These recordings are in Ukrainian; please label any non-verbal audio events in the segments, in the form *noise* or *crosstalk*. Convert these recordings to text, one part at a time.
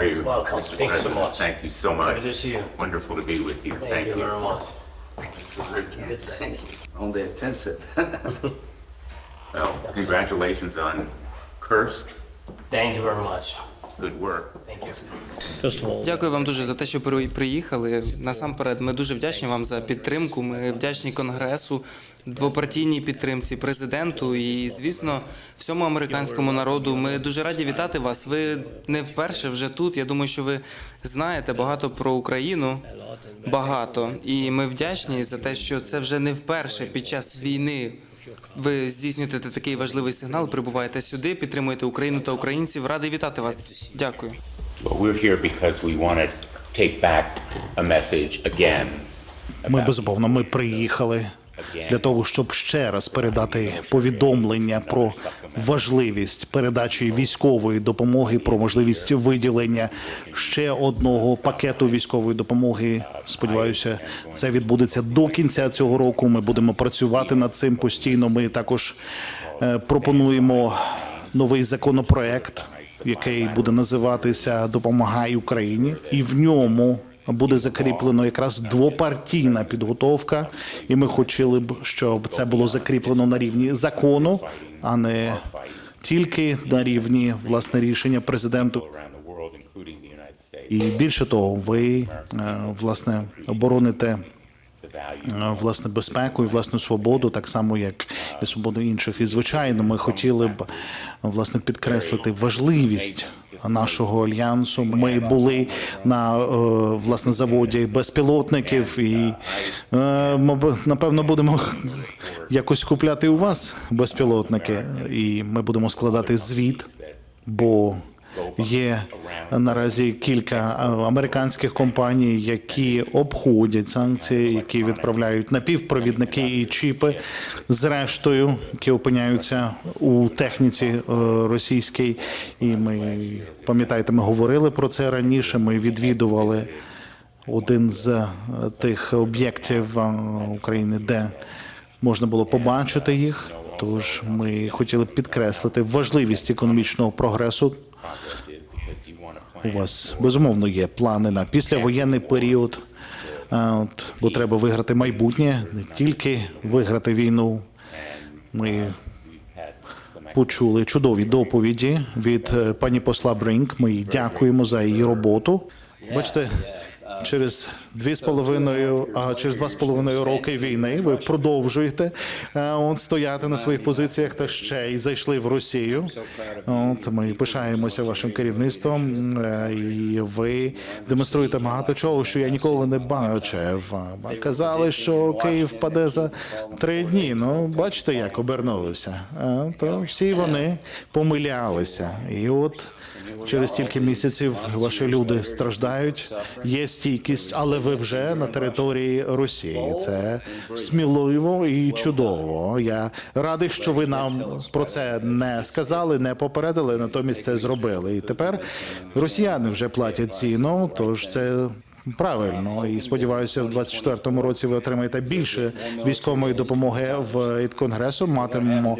are you? Welcome. Mr. Thank you so President? much. Thank you so much. Good to see you. Wonderful to be with you. Thank you very much. Good to see you. Only offensive. *laughs* Well, congratulations on Kursk. Thank you very much. Good work. Дякую вам дуже за те, що при- приїхали. Насамперед, ми дуже вдячні вам за підтримку. Ми вдячні конгресу, двопартійній підтримці, президенту і, звісно, всьому американському народу. Ми дуже раді вітати вас. Ви не вперше вже тут. Я думаю, що ви знаєте багато про Україну. Багато, і ми вдячні за те, що це вже не вперше під час війни. Ви здійснюєте такий важливий сигнал. Прибуваєте сюди, підтримуєте Україну та українців. Радий вітати вас. Дякую. Ми безумовно ми приїхали для того, щоб ще раз передати повідомлення про важливість передачі військової допомоги, про можливість виділення ще одного пакету військової допомоги. Сподіваюся, це відбудеться до кінця цього року. Ми будемо працювати над цим постійно. Ми також е, пропонуємо новий законопроект, який буде називатися Допомагай Україні, і в ньому буде закріплено якраз двопартійна підготовка, і ми хотіли б, щоб це було закріплено на рівні закону, а не тільки на рівні власне рішення президенту. І більше того, ви е, власне обороните е, власне безпеку і власну свободу, так само як і свободу інших. І звичайно, ми хотіли б власне підкреслити важливість нашого альянсу. Ми були на е, власне заводі безпілотників, і ми напевно будемо якось купляти у вас безпілотники, і ми будемо складати звіт, бо Є наразі кілька е, американських компаній, які обходять санкції, які відправляють напівпровідники і чіпи, зрештою, які опиняються у техніці е, російській. І ми пам'ятаєте, ми говорили про це раніше. Ми відвідували один з е, тих об'єктів України, де можна було побачити їх. Тож ми хотіли підкреслити важливість економічного прогресу у вас безумовно є плани на післявоєнний період. От, бо треба виграти майбутнє, не тільки виграти війну. Ми почули чудові доповіді від е, пані посла Бринк. Ми дякуємо за її роботу. Бачите, через дві з половиною, а через два з половиною роки війни ви продовжуєте е, от стояти на своїх позиціях та ще й зайшли в Росію. От ми пишаємося вашим керівництвом, е, і ви демонструєте багато чого, що я ніколи не бачив. Казали, що Київ впаде за три дні. Ну бачите, як обернулося. Е, То всі вони помилялися, і от. Через стільки місяців ваші люди страждають. Є стійкість, але ви вже на території Росії. Це сміливо і чудово. Я радий, що ви нам про це не сказали, не попередили. Натомість це зробили. І тепер росіяни вже платять ціну. Тож це. Правильно, і сподіваюся, в 24-му році ви отримаєте більше військової допомоги в від конгресу. Матимемо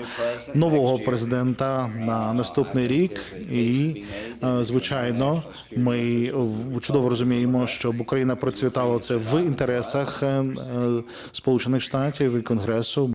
нового президента на наступний рік, і е, звичайно, ми чудово розуміємо, щоб Україна процвітала це в інтересах е, е, Сполучених Штатів і конгресу.